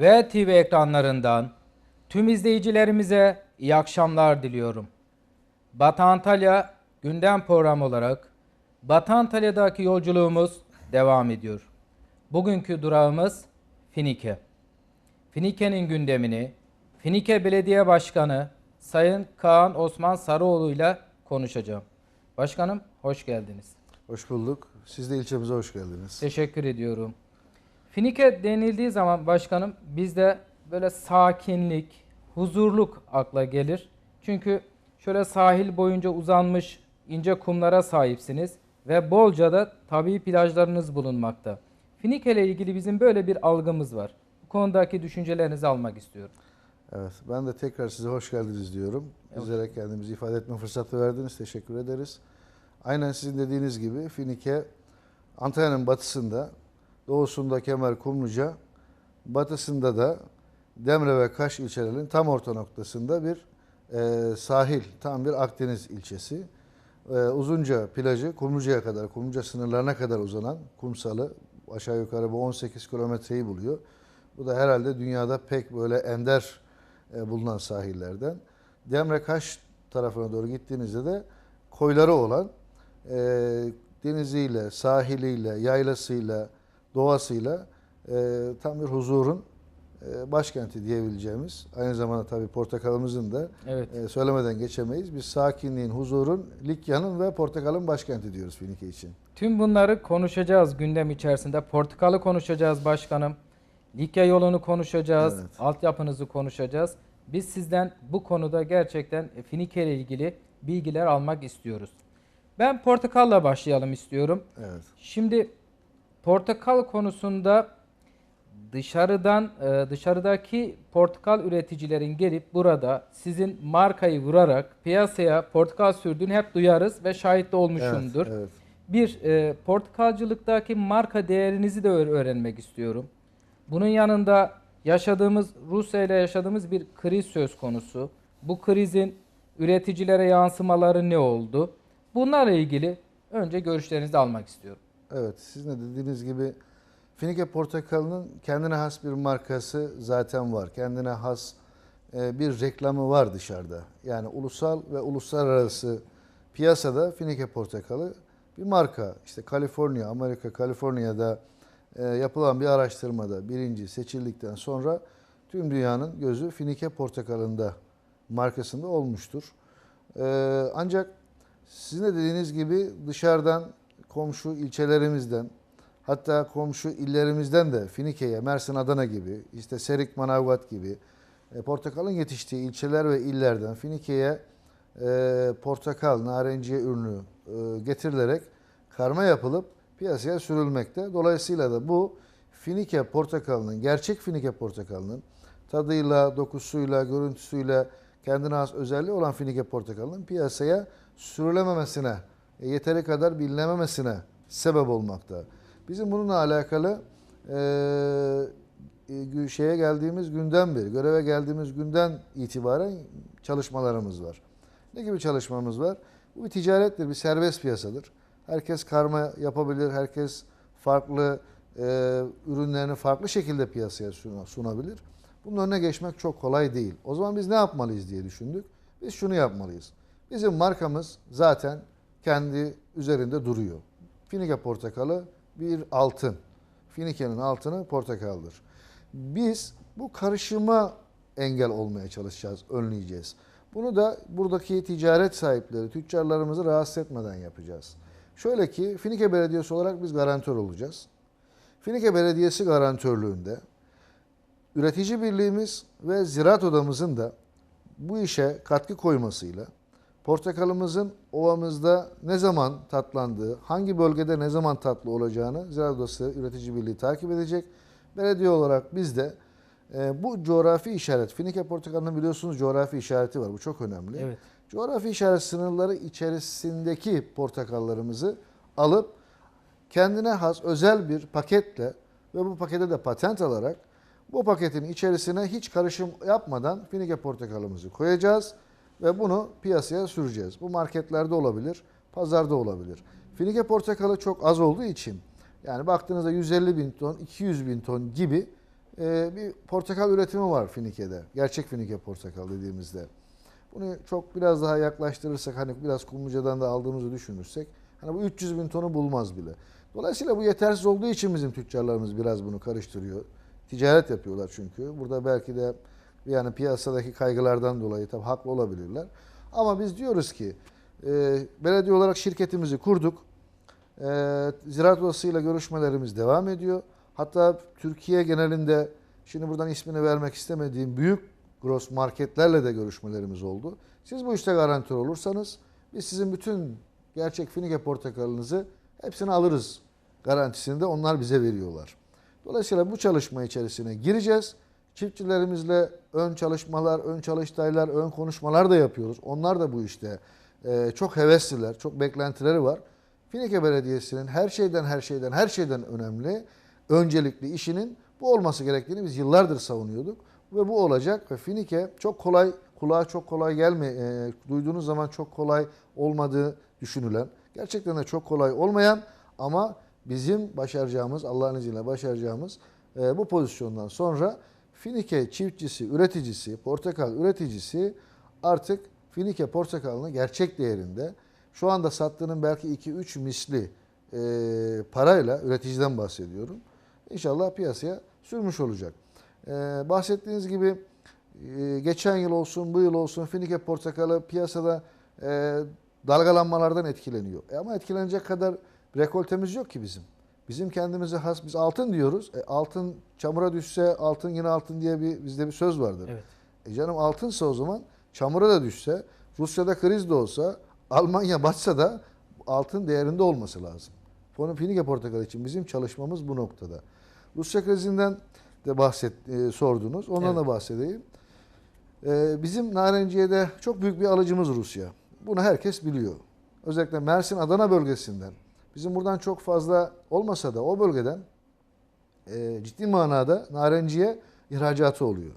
ve TV ekranlarından tüm izleyicilerimize iyi akşamlar diliyorum. Batı Antalya gündem programı olarak Batı Antalya'daki yolculuğumuz devam ediyor. Bugünkü durağımız Finike. Finike'nin gündemini Finike Belediye Başkanı Sayın Kaan Osman Sarıoğlu ile konuşacağım. Başkanım hoş geldiniz. Hoş bulduk. Siz de ilçemize hoş geldiniz. Teşekkür ediyorum. Finike denildiği zaman başkanım bizde böyle sakinlik, huzurluk akla gelir. Çünkü şöyle sahil boyunca uzanmış ince kumlara sahipsiniz ve bolca da tabii plajlarınız bulunmakta. Finike ile ilgili bizim böyle bir algımız var. Bu konudaki düşüncelerinizi almak istiyorum. Evet, ben de tekrar size hoş geldiniz diyorum. Bizlere kendimizi ifade etme fırsatı verdiniz. Teşekkür ederiz. Aynen sizin dediğiniz gibi Finike Antalya'nın batısında, doğusunda Kemer Kumluca, batısında da Demre ve Kaş ilçelerinin tam orta noktasında bir e, sahil, tam bir Akdeniz ilçesi. E, uzunca plajı Kumluca'ya kadar, Kumluca sınırlarına kadar uzanan kumsalı aşağı yukarı bu 18 kilometreyi buluyor. Bu da herhalde dünyada pek böyle ender e, bulunan sahillerden. Demre Kaş tarafına doğru gittiğinizde de koyları olan e, deniziyle, sahiliyle, yaylasıyla, doğasıyla e, tam bir huzurun e, başkenti diyebileceğimiz. Aynı zamanda tabii portakalımızın da Evet. e, söylemeden geçemeyiz. Biz sakinliğin, huzurun, Likya'nın ve portakalın başkenti diyoruz Finike için. Tüm bunları konuşacağız gündem içerisinde. Portakalı konuşacağız başkanım. Likya yolunu konuşacağız. Evet. Altyapınızı konuşacağız. Biz sizden bu konuda gerçekten Finike ile ilgili bilgiler almak istiyoruz. Ben portakalla başlayalım istiyorum. Evet. Şimdi portakal konusunda dışarıdan e, dışarıdaki portakal üreticilerin gelip burada sizin markayı vurarak piyasaya portakal sürdüğünü hep duyarız ve şahit de olmuşumdur. Evet, evet. Bir, e, portakalcılıktaki marka değerinizi de öğ- öğrenmek istiyorum. Bunun yanında yaşadığımız, Rusya ile yaşadığımız bir kriz söz konusu. Bu krizin üreticilere yansımaları ne oldu? Bunlarla ilgili önce görüşlerinizi almak istiyorum. Evet, sizin de dediğiniz gibi Finike portakalının kendine has bir markası zaten var. Kendine has e, bir reklamı var dışarıda. Yani ulusal ve uluslararası piyasada Finike portakalı bir marka. İşte Kaliforniya, Amerika, Kaliforniya'da e, yapılan bir araştırmada birinci seçildikten sonra tüm dünyanın gözü Finike portakalında markasında olmuştur. E, ancak sizin de dediğiniz gibi dışarıdan komşu ilçelerimizden hatta komşu illerimizden de Finike'ye, Mersin, Adana gibi, işte Serik, Manavgat gibi e, portakalın yetiştiği ilçeler ve illerden Finike'ye e, portakal, narenciye ürünü e, getirilerek karma yapılıp piyasaya sürülmekte. Dolayısıyla da bu Finike portakalının, gerçek Finike portakalının tadıyla, dokusuyla, görüntüsüyle kendine has özelliği olan Finike portakalının piyasaya sürülememesine, yeteri kadar bilinememesine sebep olmakta. Bizim bununla alakalı e, şeye geldiğimiz günden beri, göreve geldiğimiz günden itibaren çalışmalarımız var. Ne gibi çalışmamız var? Bu bir ticarettir, bir serbest piyasadır. Herkes karma yapabilir, herkes farklı e, ürünlerini farklı şekilde piyasaya suna- sunabilir. Bunun önüne geçmek çok kolay değil. O zaman biz ne yapmalıyız diye düşündük. Biz şunu yapmalıyız. Bizim markamız zaten kendi üzerinde duruyor. Finike portakalı bir altın. Finike'nin altını portakaldır. Biz bu karışıma engel olmaya çalışacağız, önleyeceğiz. Bunu da buradaki ticaret sahipleri, tüccarlarımızı rahatsız etmeden yapacağız. Şöyle ki Finike Belediyesi olarak biz garantör olacağız. Finike Belediyesi garantörlüğünde üretici birliğimiz ve ziraat odamızın da bu işe katkı koymasıyla portakalımızın ovamızda ne zaman tatlandığı, hangi bölgede ne zaman tatlı olacağını Ziraat Odası Üretici Birliği takip edecek. Belediye olarak biz de e, bu coğrafi işaret, Finike portakalının biliyorsunuz coğrafi işareti var. Bu çok önemli. Evet. Coğrafi işaret sınırları içerisindeki portakallarımızı alıp kendine has özel bir paketle ve bu pakete de patent alarak bu paketin içerisine hiç karışım yapmadan Finike portakalımızı koyacağız ve bunu piyasaya süreceğiz. Bu marketlerde olabilir, pazarda olabilir. Finike portakalı çok az olduğu için yani baktığınızda 150 bin ton, 200 bin ton gibi e, bir portakal üretimi var Finike'de. Gerçek Finike portakal dediğimizde. Bunu çok biraz daha yaklaştırırsak hani biraz Kumluca'dan da aldığımızı düşünürsek hani bu 300 bin tonu bulmaz bile. Dolayısıyla bu yetersiz olduğu için bizim tüccarlarımız biraz bunu karıştırıyor. Ticaret yapıyorlar çünkü. Burada belki de yani piyasadaki kaygılardan dolayı tabii haklı olabilirler. Ama biz diyoruz ki e, belediye olarak şirketimizi kurduk. E, Ziraat Odası'yla görüşmelerimiz devam ediyor. Hatta Türkiye genelinde şimdi buradan ismini vermek istemediğim büyük gross marketlerle de görüşmelerimiz oldu. Siz bu işte garantör olursanız biz sizin bütün gerçek Finike portakalınızı hepsini alırız garantisini de onlar bize veriyorlar. Dolayısıyla bu çalışma içerisine gireceğiz. Çiftçilerimizle ön çalışmalar, ön çalıştaylar, ön konuşmalar da yapıyoruz. Onlar da bu işte e, çok hevesliler, çok beklentileri var. Finike Belediyesi'nin her şeyden her şeyden her şeyden önemli, öncelikli işinin bu olması gerektiğini biz yıllardır savunuyorduk. Ve bu olacak ve Finike çok kolay, kulağa çok kolay gelme, e, duyduğunuz zaman çok kolay olmadığı düşünülen, gerçekten de çok kolay olmayan ama bizim başaracağımız, Allah'ın izniyle başaracağımız e, bu pozisyondan sonra Finike çiftçisi, üreticisi, portakal üreticisi artık Finike portakalını gerçek değerinde şu anda sattığının belki 2-3 misli e, parayla üreticiden bahsediyorum. İnşallah piyasaya sürmüş olacak. E, bahsettiğiniz gibi e, geçen yıl olsun, bu yıl olsun Finike portakalı piyasada e, dalgalanmalardan etkileniyor. E, ama etkilenecek kadar rekoltemiz yok ki bizim. Bizim kendimize has, biz altın diyoruz. E, altın çamura düşse altın yine altın diye bir bizde bir söz vardır. Evet. E canım altınsa o zaman çamura da düşse, Rusya'da kriz de olsa, Almanya batsa da altın değerinde olması lazım. Bunu Finike portakal için bizim çalışmamız bu noktada. Rusya krizinden de bahset e, sordunuz. Ondan Evet. da bahsedeyim. E, bizim narenciyede çok büyük bir alıcımız Rusya. Bunu herkes biliyor. Özellikle Mersin Adana bölgesinden. Bizim buradan çok fazla olmasa da o bölgeden e, ciddi manada narenciye ihracatı oluyor.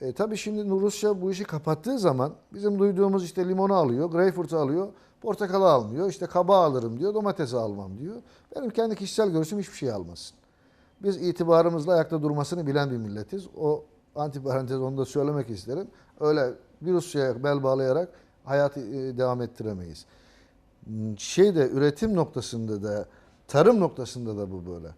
E, tabii şimdi Rusya bu işi kapattığı zaman bizim duyduğumuz işte limonu alıyor, greyfurt'u alıyor, portakalı almıyor, işte kabağı alırım diyor, domatesi almam diyor. Benim kendi kişisel görüşüm hiçbir şey almasın. Biz itibarımızla ayakta durmasını bilen bir milletiz. O antiparantez onu da söylemek isterim. Öyle bir Rusya'ya bel bağlayarak hayatı e, devam ettiremeyiz. Şeyde üretim noktasında da tarım noktasında da bu böyle.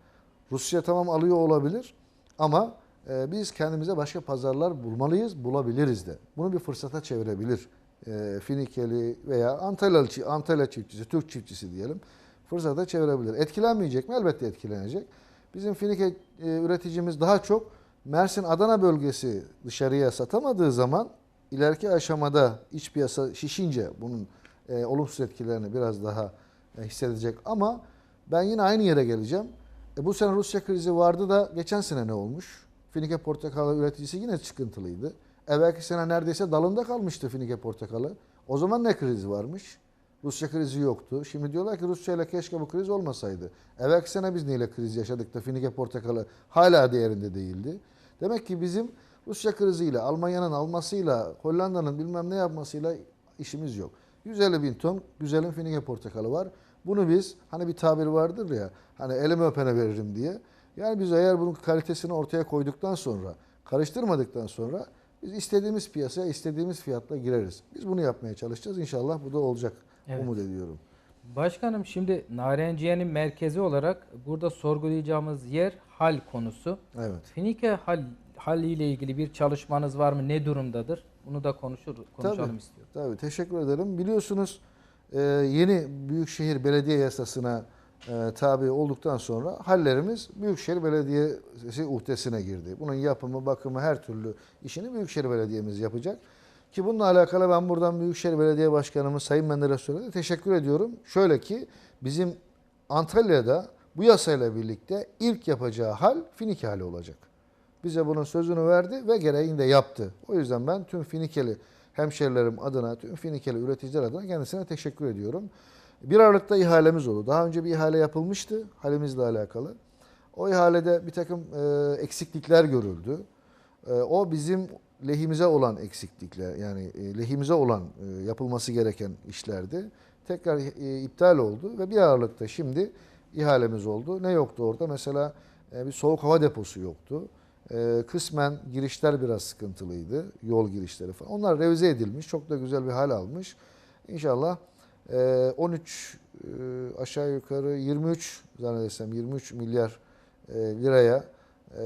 Rusya tamam alıyor olabilir ama e, biz kendimize başka pazarlar bulmalıyız, bulabiliriz de. Bunu bir fırsata çevirebilir. E, Finikeli veya Antalya, Antalya çiftçisi, Türk çiftçisi diyelim. Fırsata çevirebilir. Etkilenmeyecek mi? Elbette etkilenecek. Bizim Finike e, üreticimiz daha çok Mersin Adana bölgesi dışarıya satamadığı zaman ileriki aşamada iç piyasa şişince bunun e, olumsuz etkilerini biraz daha e, hissedecek ama ben yine aynı yere geleceğim. E, bu sene Rusya krizi vardı da geçen sene ne olmuş? Finike portakalı üreticisi yine sıkıntılıydı. Evvelki sene neredeyse dalında kalmıştı Finike portakalı. O zaman ne krizi varmış? Rusya krizi yoktu. Şimdi diyorlar ki Rusya ile keşke bu kriz olmasaydı. Evvelki sene biz neyle kriz yaşadık da Finike portakalı hala değerinde değildi. Demek ki bizim Rusya kriziyle, Almanya'nın almasıyla, Hollanda'nın bilmem ne yapmasıyla işimiz yok. 150 bin ton güzelim Finike portakalı var. Bunu biz hani bir tabir vardır ya hani elimi öpene veririm diye. Yani biz eğer bunun kalitesini ortaya koyduktan sonra, karıştırmadıktan sonra biz istediğimiz piyasaya istediğimiz fiyatla gireriz. Biz bunu yapmaya çalışacağız. İnşallah bu da olacak. Evet. Umut ediyorum. Başkanım şimdi narenciyenin merkezi olarak burada sorgulayacağımız yer hal konusu. Evet. Finike hal, hal ile ilgili bir çalışmanız var mı? Ne durumdadır? Bunu da konuşur, konuşalım Tabii. istiyorum. Tabii teşekkür ederim. Biliyorsunuz e, yeni Büyükşehir Belediye Yasası'na e, tabi olduktan sonra hallerimiz Büyükşehir Belediyesi uhdesine girdi. Bunun yapımı, bakımı her türlü işini Büyükşehir Belediye'miz yapacak. Ki bununla alakalı ben buradan Büyükşehir Belediye Başkanımız Sayın Menderes Sören'e teşekkür ediyorum. Şöyle ki bizim Antalya'da bu yasayla birlikte ilk yapacağı hal Finike hali olacak. Bize bunun sözünü verdi ve gereğini de yaptı. O yüzden ben tüm Finikeli hemşerilerim adına, tüm Finikeli üreticiler adına kendisine teşekkür ediyorum. Bir Aralık'ta ihalemiz oldu. Daha önce bir ihale yapılmıştı halimizle alakalı. O ihalede bir takım e, eksiklikler görüldü. E, o bizim lehimize olan eksiklikler yani e, lehimize olan e, yapılması gereken işlerdi. Tekrar e, iptal oldu ve bir Aralık'ta şimdi ihalemiz oldu. Ne yoktu orada? Mesela e, bir soğuk hava deposu yoktu. Ee, kısmen girişler biraz sıkıntılıydı. Yol girişleri falan. Onlar revize edilmiş. Çok da güzel bir hal almış. İnşallah e, 13 e, aşağı yukarı 23 zannedersem 23 milyar e, liraya e,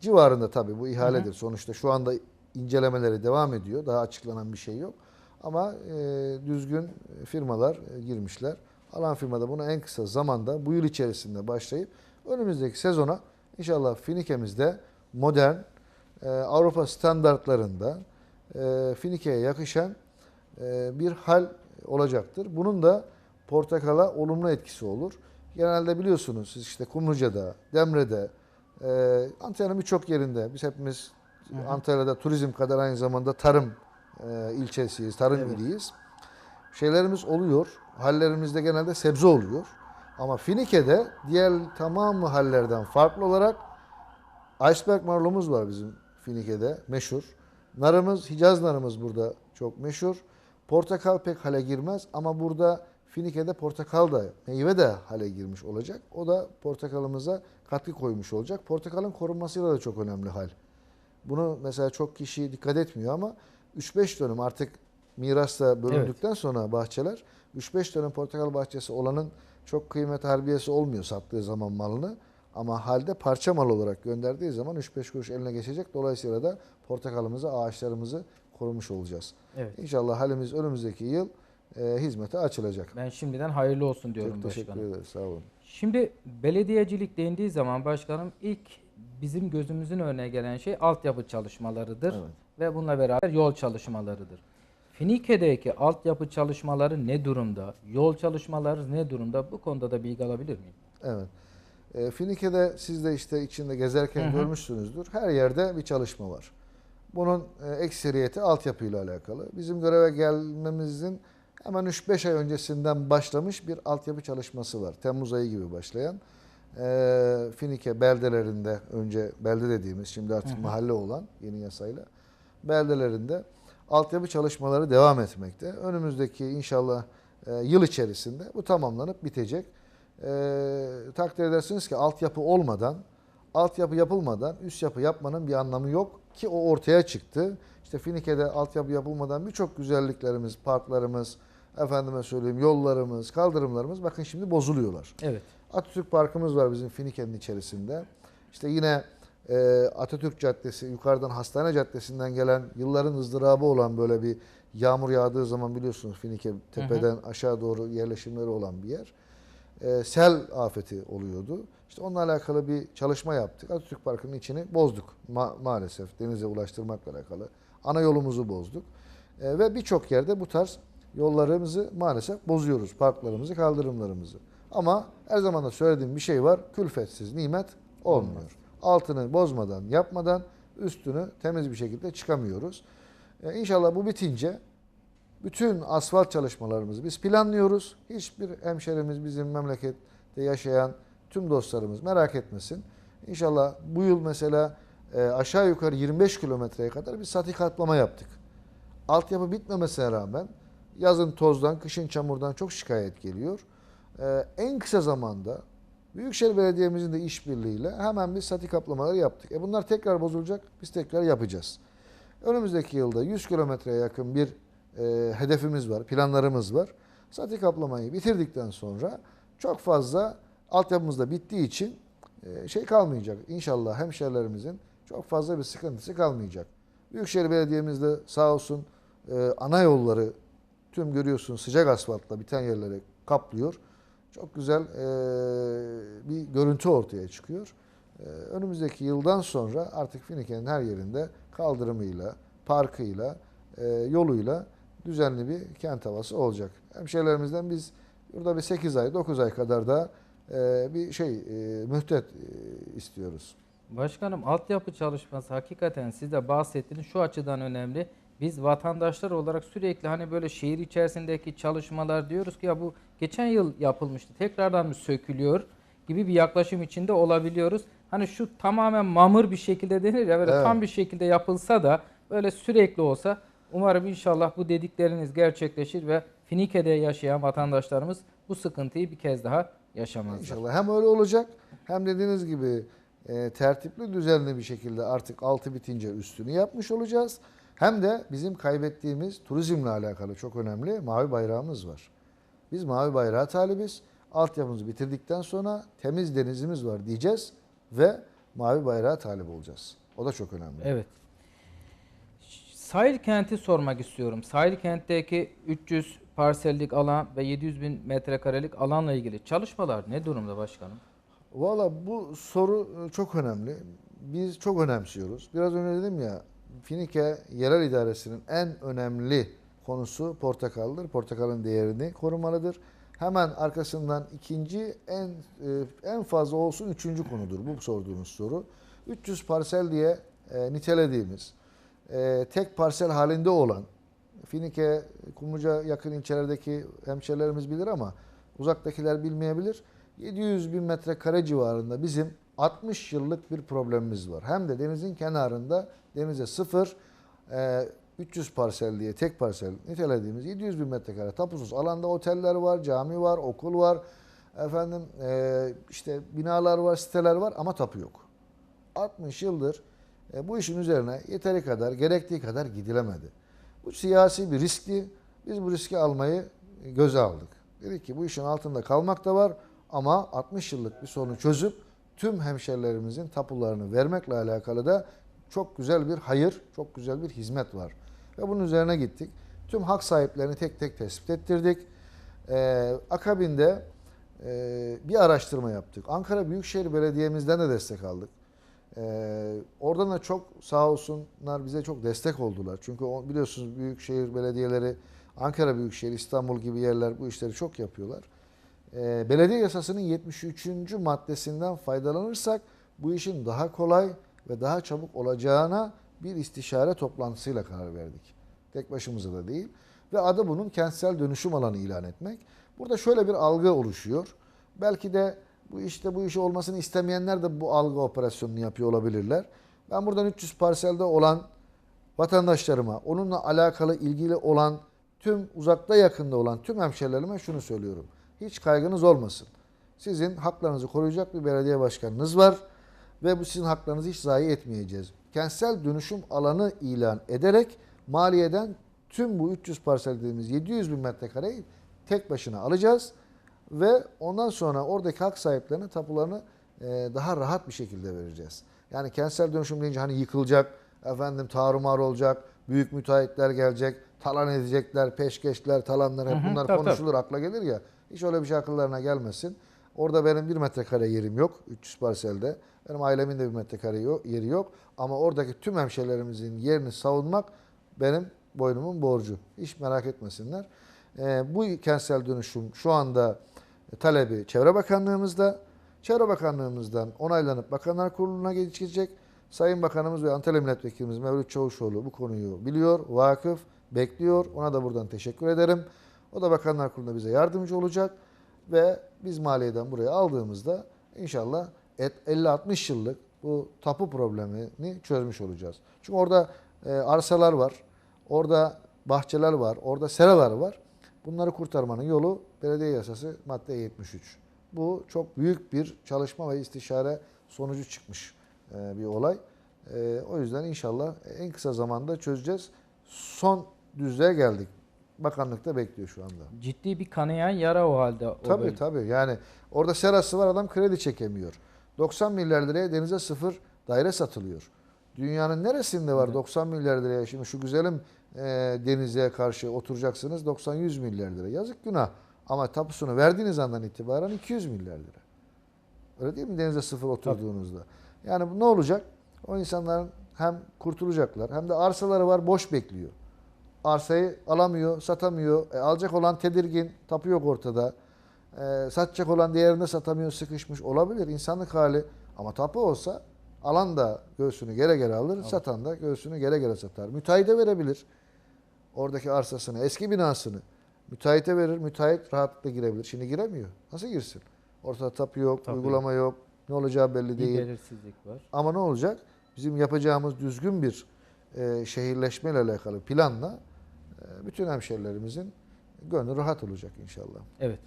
civarında tabii bu ihaledir. Hı hı. Sonuçta şu anda incelemeleri devam ediyor. Daha açıklanan bir şey yok. Ama e, düzgün firmalar e, girmişler. Alan firmada bunu en kısa zamanda bu yıl içerisinde başlayıp önümüzdeki sezona inşallah Finike'mizde modern e, Avrupa standartlarında e, Finike'ye yakışan e, bir hal olacaktır. Bunun da portakala olumlu etkisi olur. Genelde biliyorsunuz siz işte Kumluca'da, Demre'de, e, Antalya'nın birçok yerinde biz hepimiz Hı hı. Antalya'da turizm kadar aynı zamanda tarım e, ilçesiyiz, tarım Evet. iliyiz. Şeylerimiz oluyor. Hallerimizde genelde sebze oluyor. Ama Finike'de diğer tamamı hallerden farklı olarak iceberg marulumuz var bizim Finike'de meşhur. Narımız, Hicaz narımız burada çok meşhur. Portakal pek hale girmez ama burada Finike'de portakal da meyve de hale girmiş olacak. O da portakalımıza katkı koymuş olacak. Portakalın korunmasıyla da çok önemli hal. Bunu mesela çok kişi dikkat etmiyor ama 3-5 dönüm artık mirasla bölündükten sonra bahçeler 3-5 dönüm portakal bahçesi olanın çok kıymet harbiyesi olmuyor sattığı zaman malını. Ama halde parça mal olarak gönderdiği zaman 3-5 kuruş eline geçecek. Dolayısıyla da portakalımızı, ağaçlarımızı korumuş olacağız. Evet. İnşallah halimiz önümüzdeki yıl e, hizmete açılacak. Ben şimdiden hayırlı olsun diyorum Çok teşekkür başkanım. ederiz. Sağ olun. Şimdi belediyecilik dendiği zaman başkanım ilk bizim gözümüzün önüne gelen şey altyapı çalışmalarıdır Evet. ve bununla beraber yol çalışmalarıdır. Finike'deki altyapı çalışmaları ne durumda? Yol çalışmaları ne durumda? Bu konuda da bilgi alabilir miyim? Evet. E, Finike'de siz de işte içinde gezerken Hı hı. görmüşsünüzdür. Her yerde bir çalışma var. Bunun e, ekseriyeti altyapıyla alakalı. Bizim göreve gelmemizin hemen 3-5 ay öncesinden başlamış bir altyapı çalışması var. Temmuz ayı gibi başlayan. E, Finike beldelerinde önce belde dediğimiz şimdi artık Hı hı. mahalle olan yeni yasayla beldelerinde altyapı çalışmaları devam etmekte. Önümüzdeki inşallah e, yıl içerisinde bu tamamlanıp bitecek. E, takdir edersiniz ki altyapı olmadan, altyapı yapılmadan üst yapı yapmanın bir anlamı yok ki o ortaya çıktı. İşte Finike'de altyapı yapılmadan birçok güzelliklerimiz, parklarımız, efendime söyleyeyim yollarımız, kaldırımlarımız bakın şimdi bozuluyorlar. Evet. Atatürk Parkımız var bizim Finike'nin içerisinde. İşte yine Atatürk Caddesi, yukarıdan Hastane Caddesi'nden gelen yılların ızdırabı olan böyle bir yağmur yağdığı zaman biliyorsunuz Finike tepeden aşağı doğru yerleşimleri olan bir yer. E, sel afeti oluyordu. İşte onunla alakalı bir çalışma yaptık. Atatürk Parkı'nın içini bozduk ma- maalesef denize ulaştırmakla alakalı. Ana yolumuzu bozduk. E, ve birçok yerde bu tarz yollarımızı maalesef bozuyoruz. Parklarımızı, kaldırımlarımızı. Ama her zaman da söylediğim bir şey var. Külfetsiz nimet olmuyor. Altını bozmadan, yapmadan üstünü temiz bir şekilde çıkamıyoruz. E, inşallah bu bitince bütün asfalt çalışmalarımızı biz planlıyoruz. Hiçbir hemşerimiz bizim memlekette yaşayan tüm dostlarımız merak etmesin. İnşallah bu yıl mesela e, aşağı yukarı 25 kilometreye kadar bir sati katlama yaptık. Altyapı bitmemesine rağmen yazın tozdan, kışın çamurdan çok şikayet geliyor. E, en kısa zamanda Büyükşehir Belediye'mizin de işbirliğiyle hemen bir sati kaplamaları yaptık. E bunlar tekrar bozulacak, biz tekrar yapacağız. Önümüzdeki yılda 100 kilometreye yakın bir e, hedefimiz var, planlarımız var. Sati kaplamayı bitirdikten sonra çok fazla altyapımız da bittiği için e, şey kalmayacak. İnşallah hemşerilerimizin çok fazla bir sıkıntısı kalmayacak. Büyükşehir Belediye'miz de sağ olsun e, ana yolları tüm görüyorsun sıcak asfaltla biten yerleri kaplıyor. Çok güzel e, bir görüntü ortaya çıkıyor. E, önümüzdeki yıldan sonra artık Finike'nin her yerinde kaldırımıyla, parkıyla, e, yoluyla düzenli bir kent havası olacak. Hemşehrilerimizden biz burada bir 8 ay, 9 ay kadar da e, bir şey e, mühtet e, istiyoruz. Başkanım altyapı çalışması hakikaten siz de bahsettiğiniz şu açıdan önemli. Biz vatandaşlar olarak sürekli hani böyle şehir içerisindeki çalışmalar diyoruz ki ya bu geçen yıl yapılmıştı tekrardan mı sökülüyor gibi bir yaklaşım içinde olabiliyoruz. Hani şu tamamen mamır bir şekilde denir ya böyle Evet. tam bir şekilde yapılsa da böyle sürekli olsa umarım inşallah bu dedikleriniz gerçekleşir ve Finike'de yaşayan vatandaşlarımız bu sıkıntıyı bir kez daha yaşamazlar. İnşallah hem öyle olacak hem dediğiniz gibi e, tertipli düzenli bir şekilde artık altı bitince üstünü yapmış olacağız. Hem de bizim kaybettiğimiz turizmle alakalı çok önemli mavi bayrağımız var. Biz mavi bayrağı talibiz. Altyapımızı bitirdikten sonra temiz denizimiz var diyeceğiz ve mavi bayrağı talip olacağız. O da çok önemli. Evet. Sahil kenti sormak istiyorum. Sahil kentteki 300 parsellik alan ve 700 bin metrekarelik alanla ilgili çalışmalar ne durumda başkanım? Valla bu soru e, çok önemli. Biz çok önemsiyoruz. Biraz önce dedim ya Finike Yerel İdaresi'nin en önemli konusu portakaldır. Portakalın değerini korumalıdır. Hemen arkasından ikinci en e, en fazla olsun üçüncü konudur bu sorduğunuz soru. 300 parsel diye e, nitelediğimiz e, tek parsel halinde olan Finike, Kumluca yakın ilçelerdeki hemşerilerimiz bilir ama uzaktakiler bilmeyebilir. 700 bin metrekare civarında bizim 60 yıllık bir problemimiz var. Hem de denizin kenarında denize sıfır e, 300 parsel diye tek parsel nitelediğimiz 700 bin metrekare tapusuz alanda oteller var, cami var, okul var, efendim e, işte binalar var, siteler var ama tapu yok. 60 yıldır e, bu işin üzerine yeteri kadar, gerektiği kadar gidilemedi. Bu siyasi bir riskti. Biz bu riski almayı göze aldık. Dedik ki bu işin altında kalmak da var ama 60 yıllık bir sorunu çözüp tüm hemşerilerimizin tapularını vermekle alakalı da çok güzel bir hayır, çok güzel bir hizmet var. Ve bunun üzerine gittik. Tüm hak sahiplerini tek tek tespit ettirdik. Ee, akabinde e, bir araştırma yaptık. Ankara Büyükşehir Belediye'mizden de destek aldık. Ee, oradan da çok sağ olsunlar bize çok destek oldular. Çünkü biliyorsunuz büyükşehir belediyeleri, Ankara Büyükşehir, İstanbul gibi yerler bu işleri çok yapıyorlar. Ee, belediye yasasının 73. maddesinden faydalanırsak bu işin daha kolay ve daha çabuk olacağına bir istişare toplantısıyla karar verdik. Tek başımıza da değil. Ve adı bunun kentsel dönüşüm alanı ilan etmek. Burada şöyle bir algı oluşuyor. Belki de bu işte bu işi olmasını istemeyenler de bu algı operasyonunu yapıyor olabilirler. Ben buradan 300 parselde olan vatandaşlarıma, onunla alakalı ilgili olan tüm uzakta yakında olan tüm hemşerilerime şunu söylüyorum. Hiç kaygınız olmasın. Sizin haklarınızı koruyacak bir belediye başkanınız var ve bu sizin haklarınızı hiç zayi etmeyeceğiz. Kentsel dönüşüm alanı ilan ederek maliyeden tüm bu 300 parsel dediğimiz 700 bin metrekareyi tek başına alacağız ve ondan sonra oradaki hak sahiplerine tapularını e, daha rahat bir şekilde vereceğiz. Yani kentsel dönüşüm deyince hani yıkılacak, efendim tarumar olacak, büyük müteahhitler gelecek, talan edecekler, peşkeşler, talanlar hep Hı hı, bunlar tabii, konuşulur, akla gelir ya. Hiç öyle bir şey akıllarına gelmesin. Orada benim bir metrekare yerim yok 300 parselde. Benim ailemin de bir metrekare yo- yeri yok. Ama oradaki tüm hemşehrilerimizin yerini savunmak benim boynumun borcu. Hiç merak etmesinler. Ee, bu kentsel dönüşüm şu anda talebi Çevre Bakanlığımızda. Çevre Bakanlığımızdan onaylanıp Bakanlar Kurulu'na geçecek. Sayın Bakanımız ve Antalya Milletvekilimiz Mevlüt Çavuşoğlu bu konuyu biliyor, vakıf, bekliyor. Ona da buradan teşekkür ederim. O da Bakanlar Kurulu'nda bize yardımcı olacak ve biz maliyeden buraya aldığımızda inşallah et- 50-60 yıllık bu tapu problemini çözmüş olacağız. Çünkü orada e, arsalar var, orada bahçeler var, orada seralar var. Bunları kurtarmanın yolu belediye yasası madde 73. Bu çok büyük bir çalışma ve istişare sonucu çıkmış e, bir olay. E, o yüzden inşallah en kısa zamanda çözeceğiz. Son düzlüğe geldik. Bakanlık da bekliyor şu anda. Ciddi bir kanayan yara o halde. O Tabii bölge. tabii. Yani orada serası var adam kredi çekemiyor. 90 milyar liraya denize sıfır daire satılıyor. Dünyanın neresinde var Evet. 90 milyar liraya şimdi şu güzelim e, denize karşı oturacaksınız 90-100 milyar lira. Yazık günah. Ama tapusunu verdiğiniz andan itibaren 200 milyar lira. Öyle değil mi denize sıfır oturduğunuzda? Yani bu ne olacak? O insanların hem kurtulacaklar hem de arsaları var boş bekliyor. Arsayı alamıyor, satamıyor. E, alacak olan tedirgin, tapu yok ortada. E, satacak olan diğerinde satamıyor, sıkışmış olabilir. İnsanlık hali. Ama tapu olsa alan da göğsünü gere gere alır, satan da göğsünü gere gere satar. Müteahhide verebilir oradaki arsasını, eski binasını. Müteahhite verir, müteahhit rahatlıkla girebilir. Şimdi giremiyor. Nasıl girsin? Ortada tapu yok, Tapu uygulama yok. Ne olacağı belli Bir değil. belirsizlik var. Ama ne olacak? Bizim yapacağımız düzgün bir e, şehirleşmeyle alakalı planla bütün hemşerilerimizin gönlü rahat olacak inşallah. Evet.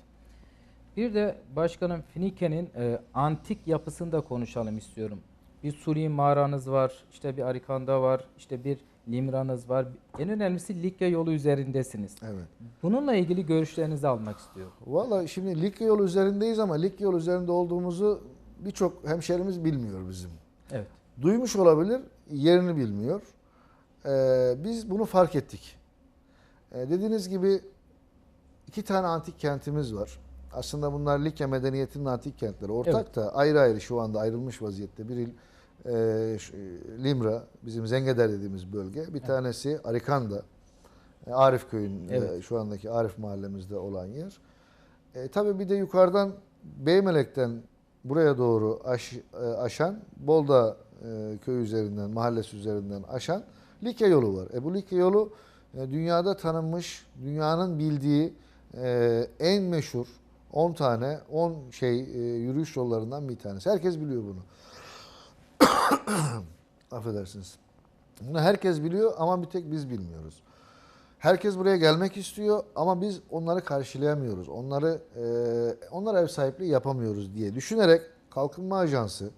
Bir de başkanım Finike'nin e, antik yapısını da konuşalım istiyorum. bir Suri mağaranız var, işte bir Arikanda var, işte bir Limranız var. En önemlisi Likya yolu üzerindesiniz. Evet. Bununla ilgili görüşlerinizi almak istiyorum. Valla şimdi Likya yolu üzerindeyiz ama Likya yolu üzerinde olduğumuzu birçok hemşerimiz bilmiyor bizim. Evet. Duymuş olabilir, yerini bilmiyor. Ee, biz bunu fark ettik. Ee, dediğiniz gibi iki tane antik kentimiz var. Aslında bunlar Likya medeniyetinin antik kentleri. Ortak Evet. da ayrı ayrı şu anda ayrılmış vaziyette. Biri e, şu- Limra, bizim Zengeder dediğimiz bölge. Bir tanesi Arikanda, e, Arif köyün e, Evet. şu andaki Arif mahallemizde olan yer. E, tabii bir de yukarıdan Beymelek'ten buraya doğru aş, e, aşan, Bolda e, köy üzerinden, mahallesi üzerinden aşan Likya yolu var. E, bu Likya yolu e, dünyada tanınmış, dünyanın bildiği e, en meşhur 10 tane, 10 şey e, yürüyüş yollarından bir tanesi. Herkes biliyor bunu. Affedersiniz. Bunu herkes biliyor ama bir tek biz bilmiyoruz. Herkes buraya gelmek istiyor ama biz onları karşılayamıyoruz. Onları e, onlara ev sahipliği yapamıyoruz diye düşünerek Kalkınma Ajansı,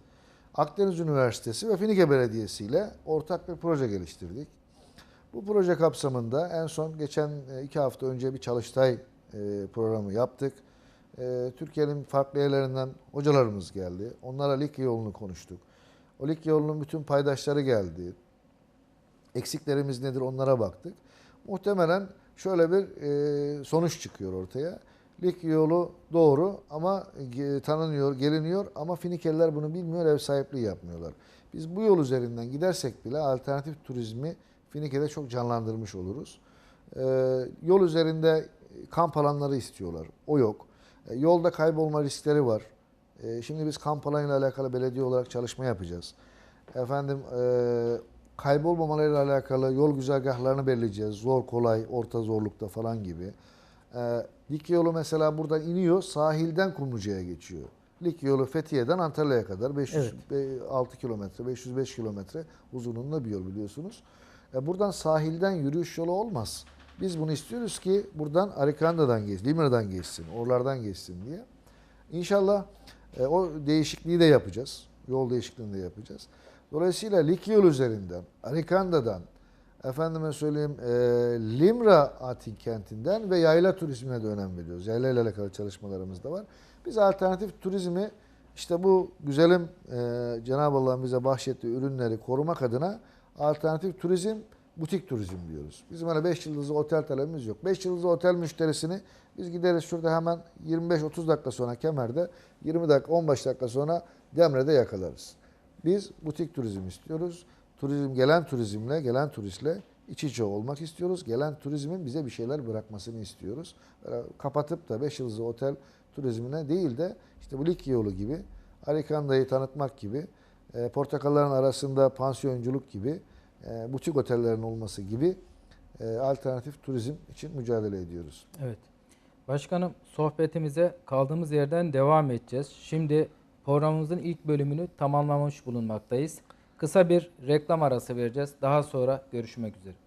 Akdeniz Üniversitesi ve Finike Belediyesi ile ortak bir proje geliştirdik. Bu proje kapsamında en son geçen e, iki hafta önce bir çalıştay e, programı yaptık. E, Türkiye'nin farklı yerlerinden hocalarımız geldi. Onlara Likya yolunu konuştuk. O Likya yolunun bütün paydaşları geldi. Eksiklerimiz nedir onlara baktık. Muhtemelen şöyle bir sonuç çıkıyor ortaya. Likya yolu doğru ama tanınıyor, geliniyor ama Finikeliler bunu bilmiyor, ev sahipliği yapmıyorlar. Biz bu yol üzerinden gidersek bile alternatif turizmi Finike'de çok canlandırmış oluruz. E, yol üzerinde kamp alanları istiyorlar. O yok. E, yolda kaybolma riskleri var. E, şimdi biz kamp alanıyla alakalı belediye olarak çalışma yapacağız. Efendim e, kaybolmamalarıyla alakalı yol güzergahlarını belirleyeceğiz. Zor, kolay, orta zorlukta falan gibi. E, Likya yolu mesela buradan iniyor, sahilden Kumluca'ya geçiyor. Likya yolu Fethiye'den Antalya'ya kadar 506 kilometre, 505 kilometre uzunluğunda bir yol biliyorsunuz. E, buradan sahilden yürüyüş yolu olmaz. Biz bunu istiyoruz ki buradan Arikanda'dan geçsin, Limra'dan geçsin, oralardan geçsin diye. İnşallah e, o değişikliği de yapacağız. Yol değişikliğini de yapacağız. Dolayısıyla Likya yolu üzerinden, Arikanda'dan, efendime söyleyeyim e, Limra Antik Kenti'nden ve yayla turizmine de önem veriyoruz. Yayla ile alakalı çalışmalarımız da var. Biz alternatif turizmi işte bu güzelim e, Cenab-ı Allah'ın bize bahşettiği ürünleri korumak adına alternatif turizm, butik turizm diyoruz. Bizim öyle 5 yıldızlı otel talebimiz yok. 5 yıldızlı otel müşterisini biz gideriz şurada hemen 25-30 dakika sonra Kemer'de, 20 dakika 15 dakika sonra Demre'de yakalarız. Biz butik turizm istiyoruz. Turizm gelen turizmle, gelen turistle iç içe olmak istiyoruz. Gelen turizmin bize bir şeyler bırakmasını istiyoruz. Kapatıp da 5 yıldızlı otel turizmine değil de işte bu Likya yolu gibi, Arikanda'yı tanıtmak gibi, e, portakalların arasında pansiyonculuk gibi, e, butik otellerin olması gibi e, alternatif turizm için mücadele ediyoruz. Evet. Başkanım sohbetimize kaldığımız yerden devam edeceğiz. Şimdi programımızın ilk bölümünü tamamlamış bulunmaktayız. Kısa bir reklam arası vereceğiz. Daha sonra görüşmek üzere.